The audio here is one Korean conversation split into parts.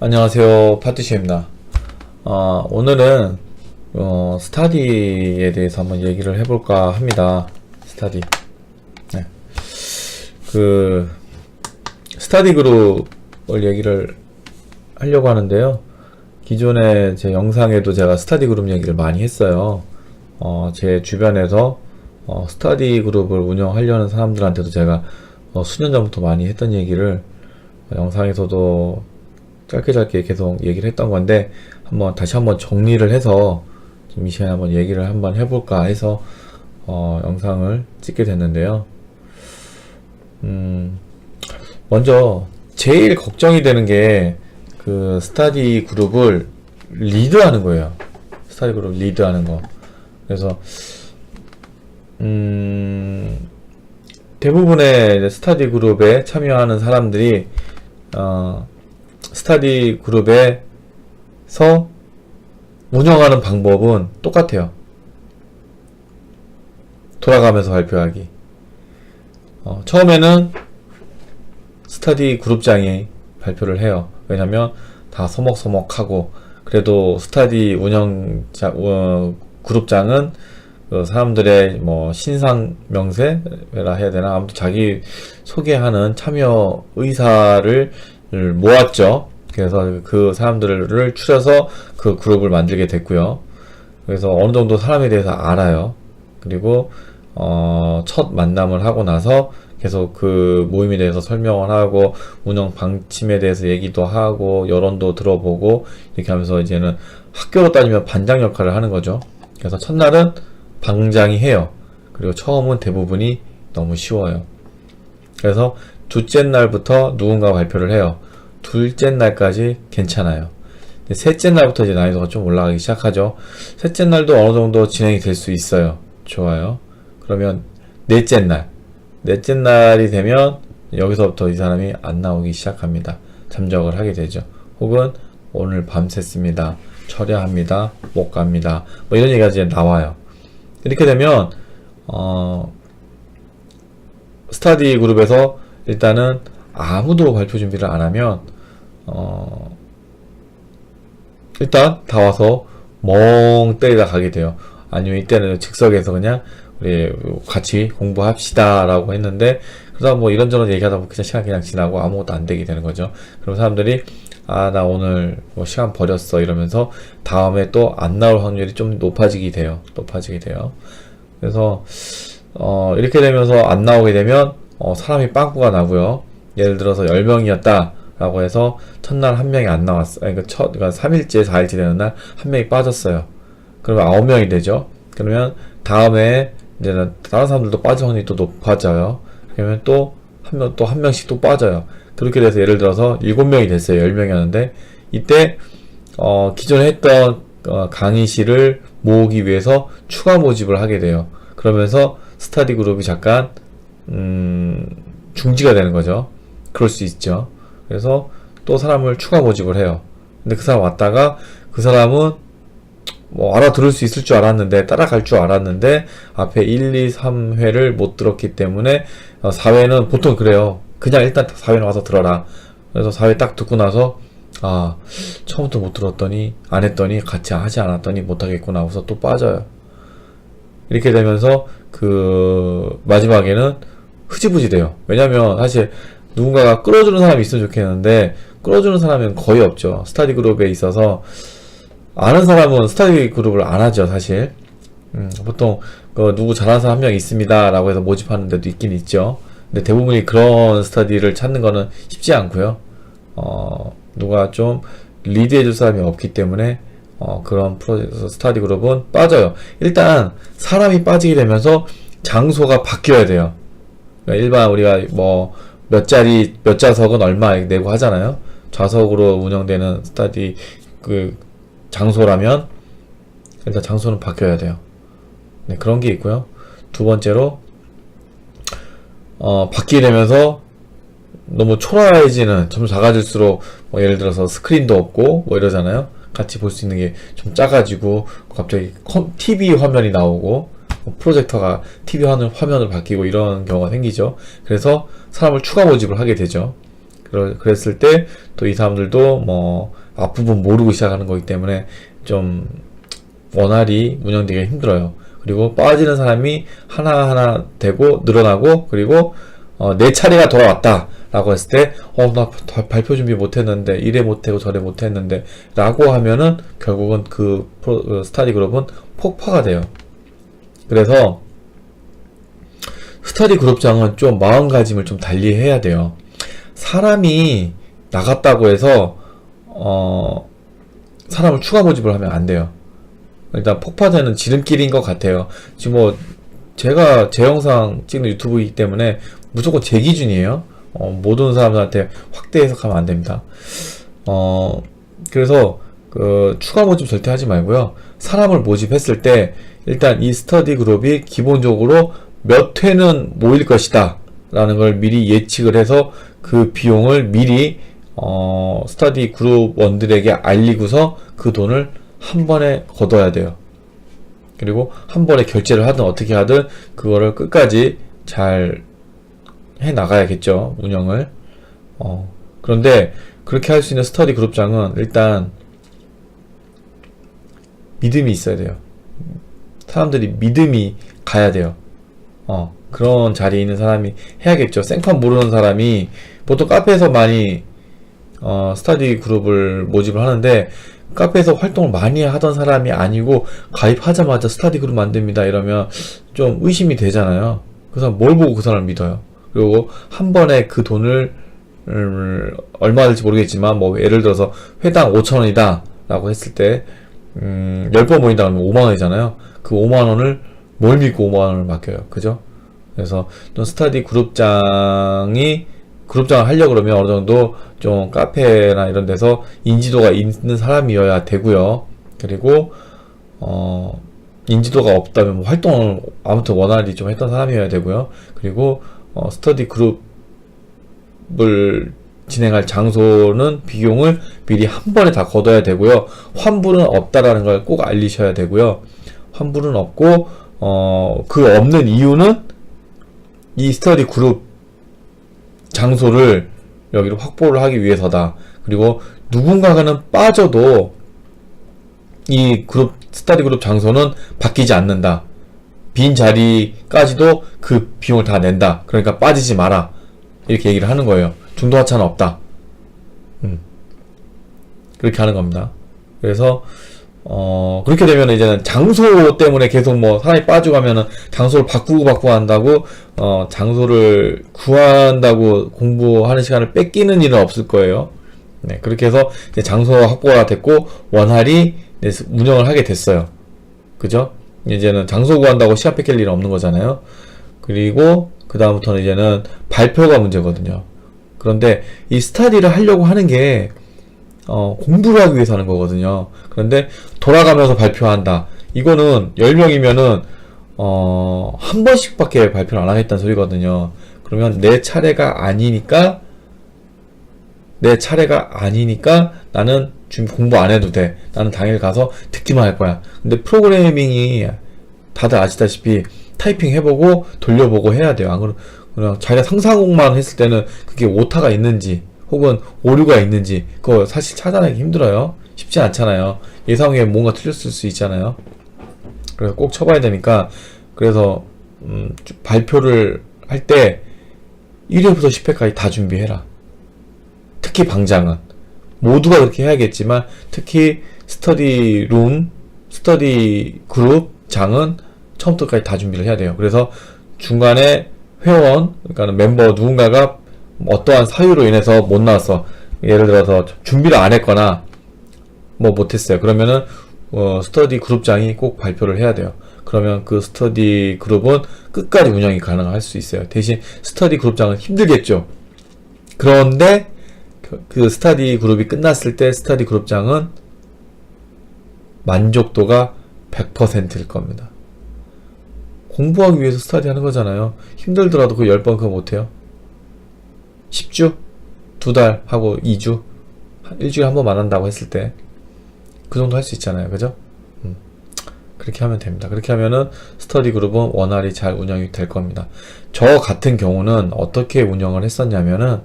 안녕하세요. 파티시입니다. 어, 오늘은 어, 스타디에 대해서 한번 얘기를 해볼까 합니다. 스타디. 네. 그 스타디 그룹을 얘기를 하려고 하는데요. 기존에 제 영상에도 제가 스타디 그룹 얘기를 많이 했어요. 어, 제 주변에서 어, 스타디 그룹을 운영하려는 사람들한테도 제가 어, 수년 전부터 많이 했던 얘기를 어, 영상에서도 짧게 짧게 계속 얘기를 했던 건데 한번 다시 한번 정리를 해서 이 시간에 한번 얘기를 한번 해볼까 해서 어, 영상을 찍게 됐는데요. 음, 먼저 제일 걱정이 되는 게 그 스타디 그룹을 리드하는 거예요. 스타디 그룹 리드하는 거. 그래서 음, 대부분의 스타디 그룹에 참여하는 사람들이 어, 스타디 그룹에서 운영하는 방법은 똑같아요. 돌아가면서 발표하기. 어, 처음에는 스타디 그룹장이 발표를 해요. 왜냐면 다 서먹서먹하고 그래도 스타디 운영자 어, 그룹장은 그 사람들의 뭐 신상 명세라 해야 되나 아무튼 자기 소개하는 참여 의사를 모았죠. 그래서 그 사람들을 추려서 그 그룹을 만들게 됐고요. 그래서 어느 정도 사람에 대해서 알아요. 그리고 어, 첫 만남을 하고 나서 계속 그 모임에 대해서 설명을 하고 운영 방침에 대해서 얘기도 하고 여론도 들어보고 이렇게 하면서 이제는 학교로 따지면 반장 역할을 하는 거죠. 그래서 첫날은 방장이 해요. 그리고 처음은 대부분이 너무 쉬워요. 그래서 둘째 날부터 누군가 발표를 해요. 둘째 날까지 괜찮아요. 셋째 날부터 이제 난이도가 좀 올라가기 시작하죠. 셋째 날도 어느 정도 진행이 될 수 있어요. 좋아요. 그러면 넷째 날. 넷째 날이 되면 여기서부터 이 사람이 안 나오기 시작합니다. 잠적을 하게 되죠. 혹은 오늘 밤샜습니다. 철야합니다. 못 갑니다. 뭐 이런 얘기가 이제 나와요. 이렇게 되면 어, 스타디 그룹에서 일단은 아무도 발표 준비를 안 하면 어, 일단 다 와서 멍 때리다 가게 돼요. 아니면 이때는 즉석에서 그냥 우리 같이 공부합시다라고 했는데 그러다 뭐 이런저런 얘기하다 보면 그냥 시간 그냥 지나고 아무것도 안 되게 되는 거죠. 그럼 사람들이 아 나 오늘 뭐 시간 버렸어 이러면서 다음에 또 안 나올 확률이 좀 높아지게 돼요. 높아지게 돼요. 그래서 어 이렇게 되면서 안 나오게 되면 어 사람이 빵꾸가 나고요. 예를 들어서 10명이었다. 라고 해서 첫날 한 명이 안 나왔어. 아니, 그 첫, 그러니까 3일째, 4일째 되는 날 한 명이 빠졌어요. 그러면 9명이 되죠. 그러면 다음에 이제는 다른 사람들도 빠질 확률이 또 높아져요. 그러면 또 한 명, 또 한 명씩 또 빠져요. 그렇게 돼서 예를 들어서 7명이 됐어요. 10명이었는데 이때 어, 기존에 했던 어, 강의실을 모으기 위해서 추가 모집을 하게 돼요. 그러면서 스타디 그룹이 잠깐 음, 중지가 되는 거죠. 그럴 수 있죠. 그래서 또 사람을 추가 모집을 해요. 근데 그 사람 왔다가 그 사람은 뭐 알아들을 수 있을 줄 알았는데 따라갈 줄 알았는데 앞에 1, 2, 3회를 못 들었기 때문에 4회는 보통 그래요. 그냥 일단 4회는 와서 들어라. 그래서 4회 딱 듣고 나서 아 처음부터 못 들었더니 안 했더니 같이 하지 않았더니 못하겠구나 하고서 또 빠져요. 이렇게 되면서 그 마지막에는 흐지부지 돼요. 왜냐면 사실 누군가가 끌어주는 사람이 있으면 좋겠는데 끌어주는 사람은 거의 없죠. 스타디 그룹에 있어서 아는 사람은 스타디 그룹을 안 하죠, 사실. 음, 보통 그 누구 잘하는 사람 한 명 있습니다라고 해서 모집하는 데도 있긴 있죠. 근데 대부분이 그런 스타디를 찾는 거는 쉽지 않고요. 어, 누가 좀 리드해줄 사람이 없기 때문에 어, 그런 프로젝트 스타디 그룹은 빠져요. 일단 사람이 빠지게 되면서 장소가 바뀌어야 돼요. 그러니까 일반 우리가 뭐 몇 자리 몇 좌석은 얼마 내고 하잖아요. 좌석으로 운영되는 스타디 그 장소라면 일단 장소는 바뀌어야 돼요. 네, 그런 게 있고요. 두 번째로 어, 바뀌게 되면서 너무 초라해지는 점 작아질수록 뭐 예를 들어서 스크린도 없고 뭐 이러잖아요. 같이 볼 수 있는 게 좀 작아지고 갑자기 컴, TV 화면이 나오고 뭐 프로젝터가 TV 화면, 화면을 바뀌고 이런 경우가 생기죠. 그래서 사람을 추가 모집을 하게 되죠. 그랬을 때 또 이 사람들도 뭐 앞부분 모르고 시작하는 거기 때문에 좀 원활히 운영되기가 힘들어요. 그리고 빠지는 사람이 하나하나 되고 늘어나고 그리고 어, 내 차례가 돌아왔다 라고 했을 때 어 나 발표 준비 못했는데 이래 못하고 저래 못했는데 라고 하면은 결국은 그그 스타디 그룹은 폭파가 돼요. 그래서 스터디 그룹장은 좀 마음가짐을 좀 달리 해야 돼요. 사람이 나갔다고 해서 어 사람을 추가 모집을 하면 안 돼요. 일단 폭파되는 지름길인 것 같아요. 지금 뭐 제가 제 영상 찍는 유튜브이기 때문에 무조건 제 기준이에요. 어, 모든 사람들한테 확대 해석하면 안 됩니다. 어 그래서 그 추가 모집 절대 하지 말고요. 사람을 모집했을 때 일단 이 스터디 그룹이 기본적으로 몇 회는 모일 것이다 라는 걸 미리 예측을 해서 그 비용을 미리 어, 스터디 그룹 원들에게 알리고서 그 돈을 한 번에 걷어야 돼요. 그리고 한 번에 결제를 하든 어떻게 하든 그거를 끝까지 잘 해 나가야겠죠 운영을. 어, 그런데 그렇게 할 수 있는 스터디 그룹장은 일단 믿음이 있어야 돼요. 사람들이 믿음이 가야 돼요. 어, 그런 자리에 있는 사람이 해야겠죠. 생판 모르는 사람이 보통 카페에서 많이 어, 스터디 그룹을 모집을 하는데 카페에서 활동을 많이 하던 사람이 아니고 가입하자마자 스터디 그룹 만듭니다 이러면 좀 의심이 되잖아요. 그래서 뭘 보고 그 사람을 믿어요. 그리고 한 번에 그 돈을 음, 얼마 될지 모르겠지만 뭐 예를 들어서 회당 5천 원이다 라고 했을 때 음, 10번 모인다 그러면 5만 원이잖아요. 그 5만 원을 뭘 믿고 5만 원을 맡겨요. 그죠? 그래서 또 스터디 그룹장이 그룹장을 하려고 그러면 어느 정도 좀 카페나 이런 데서 인지도가 있는 사람이어야 되고요. 그리고 어 인지도가 없다면 뭐 활동을 아무튼 원활히 좀 했던 사람이어야 되고요. 그리고 어 스터디 그룹을 진행할 장소는 비용을 미리 한 번에 다 걷어야 되고요. 환불은 없다라는 걸 꼭 알리셔야 되고요. 환불은 없고 어 그 없는 이유는 이 스터디 그룹 장소를 여기로 확보를 하기 위해서다. 그리고 누군가가는 빠져도 이 그룹 스터디 그룹 장소는 바뀌지 않는다. 빈 자리까지도 그 비용을 다 낸다. 그러니까 빠지지 마라. 이렇게 얘기를 하는 거예요. 중도 하차는 없다. 음. 그렇게 하는 겁니다. 그래서 어, 그렇게 되면 이제는 장소 때문에 계속 뭐 사람이 빠지고 하면은 장소를 바꾸고 바꾸고 한다고, 어, 장소를 구한다고 공부하는 시간을 뺏기는 일은 없을 거예요. 네, 그렇게 해서 이제 장소 확보가 됐고, 원활히 네, 운영을 하게 됐어요. 그죠? 이제는 장소 구한다고 시간 뺏길 일은 없는 거잖아요. 그리고, 그 다음부터는 이제는 발표가 문제거든요. 그런데 이 스타디를 하려고 하는 게, 어, 공부를 하기 위해서 하는 거거든요. 그런데 돌아가면서 발표한다. 이거는 10명이면은 어, 한 번씩밖에 발표를 안 하겠다는 소리거든요. 그러면 내 차례가 아니니까 내 차례가 아니니까 나는 준비 공부 안 해도 돼. 나는 당일 가서 듣기만 할 거야. 근데 프로그래밍이 다들 아시다시피 타이핑 해보고 돌려보고 해야 돼요. 안 그러, 그냥 자기가 상상만 했을 때는 그게 오타가 있는지 혹은 오류가 있는지 그거 사실 찾아내기 힘들어요. 쉽지 않잖아요. 예상에 뭔가 틀렸을 수 있잖아요. 그래서 꼭 쳐봐야 되니까 그래서 음, 발표를 할 때 1회부터 10회까지 다 준비해라. 특히 방장은 모두가 그렇게 해야겠지만 특히 스터디 룸, 스터디 그룹 장은 처음부터까지 다 준비를 해야 돼요. 그래서 중간에 회원, 그러니까 멤버 누군가가 어떠한 사유로 인해서 못 나왔어. 예를 들어서 준비를 안 했거나 뭐 못했어요. 그러면은 어, 스터디 그룹장이 꼭 발표를 해야 돼요. 그러면 그 스터디 그룹은 끝까지 운영이 가능할 수 있어요. 대신 스터디 그룹장은 힘들겠죠. 그런데 그, 그 스터디 그룹이 끝났을 때 스터디 그룹장은 만족도가 100%일 겁니다. 공부하기 위해서 스터디 하는 거잖아요. 힘들더라도 그 10번 그거 못해요. 10주? 두 달 하고 2주? 일주일에 한 번만 한다고 했을 때 그 정도 할 수 있잖아요. 그죠? 음. 그렇게 하면 됩니다. 그렇게 하면은 스터디 그룹은 원활히 잘 운영이 될 겁니다. 저 같은 경우는 어떻게 운영을 했었냐면은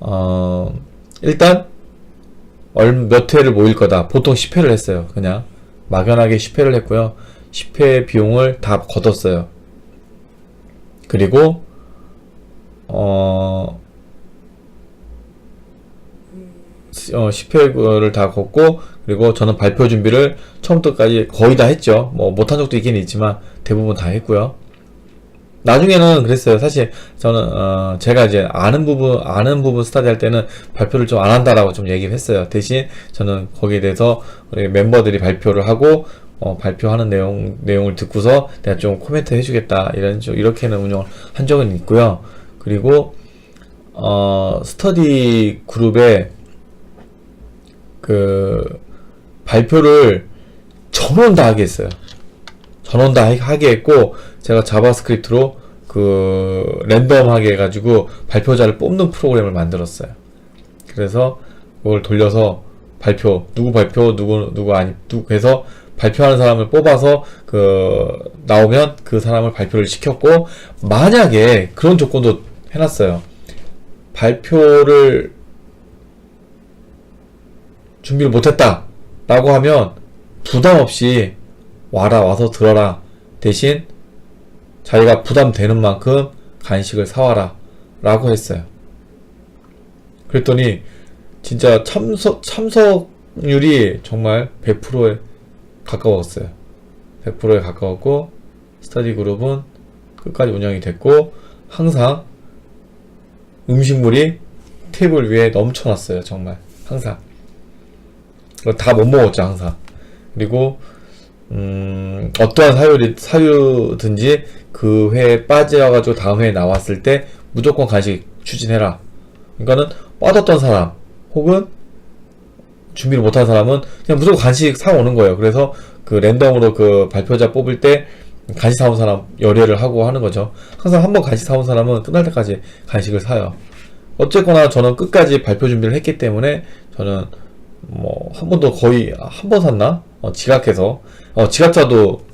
어, 일단 얼, 몇 회를 모일 거다. 보통 10회를 했어요. 그냥 막연하게 10회를 했고요. 10회 비용을 다 걷었어요. 그리고 어, 어 10회를 다 걷고 그리고 저는 발표 준비를 처음부터까지 거의 다 했죠. 뭐 못한 적도 있긴 있지만 대부분 다 했고요. 나중에는 그랬어요. 사실 저는 어 제가 이제 아는 부분 아는 부분 스타디 할 때는 발표를 좀 안 한다라고 좀 얘기를 했어요. 대신 저는 거기에 대해서 우리 멤버들이 발표를 하고 어 발표하는 내용 내용을 듣고서 내가 좀 코멘트 해주겠다 이런 좀 이렇게는 운영을 한 적은 있고요. 그리고 어 스터디 그룹에 그 발표를 전원 다 하게 했어요. 전원 다 하게 했고 제가 자바스크립트로 그 랜덤하게 해가지고 발표자를 뽑는 프로그램을 만들었어요. 그래서 그걸 돌려서 발표 누구 발표 누구 누구 아니 누구 해서 발표하는 사람을 뽑아서 그 나오면 그 사람을 발표를 시켰고 만약에 그런 조건도 해놨어요. 발표를 준비를 못했다 라고 하면 부담 없이 와라 와서 들어라 대신 자기가 부담되는 만큼 간식을 사와라 라고 했어요. 그랬더니 진짜 참석 참석률이 정말 100%에 가까웠어요. 100%에 가까웠고 스터디 그룹은 끝까지 운영이 됐고 항상 음식물이 테이블 위에 넘쳐났어요 정말. 항상. 다 못 먹었죠 항상. 그리고 음, 어떠한 사유, 사유든지 그 회에 빠져가지고 다음 회에 나왔을 때 무조건 간식 추진해라. 그러니까는 빠졌던 사람 혹은 준비를 못한 사람은 그냥 무조건 간식 사오는 거예요. 그래서 그 랜덤으로 그 발표자 뽑을 때 간식 사온 사람 열애를 하고 하는 거죠. 항상 한 번 간식 사온 사람은 끝날 때까지 간식을 사요. 어쨌거나 저는 끝까지 발표 준비를 했기 때문에 저는 뭐 한 번도 거의 한 번 샀나? 어, 지각해서 어, 지각자도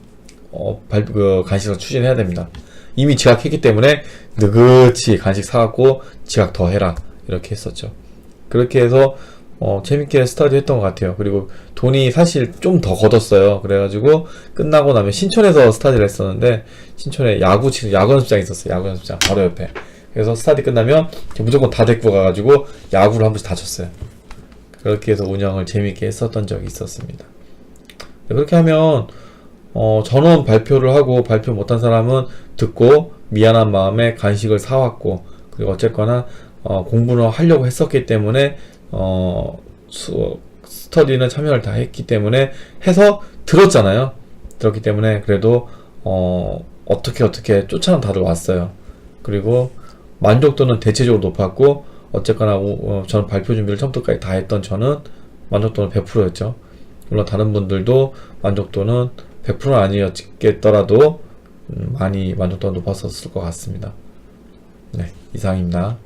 어, 발, 그 간식을 추진해야 됩니다. 이미 지각했기 때문에 느긋이 간식 사갖고 지각 더 해라 이렇게 했었죠. 그렇게 해서 어, 재밌게 스타디 했던 것 같아요. 그리고 돈이 사실 좀 더 걷었어요. 그래가지고 끝나고 나면 신촌에서 스타디를 했었는데 신촌에 야구 치는 야구 연습장 있었어요. 야구 연습장 바로 옆에. 그래서 스타디 끝나면 무조건 다 데리고 가가지고 야구를 한 번씩 다 쳤어요. 그렇게 해서 운영을 재밌게 했었던 적이 있었습니다. 네, 그렇게 하면 어, 전원 발표를 하고 발표 못한 사람은 듣고 미안한 마음에 간식을 사왔고 그리고 어쨌거나 어, 공부를 하려고 했었기 때문에 어, 수, 스터디는 참여를 다 했기 때문에 해서 들었잖아요. 들었기 때문에 그래도 어, 어떻게 어떻게 쫓아는 다들 왔어요. 그리고 만족도는 대체적으로 높았고 어쨌거나 우- 어, 저는 발표 준비를 처음부터까지 다 했던 저는 만족도는 100%였죠. 물론 다른 분들도 만족도는 100%는 아니었겠더라도 음, 많이 만족도가 높았었을 것 같습니다. 네, 이상입니다.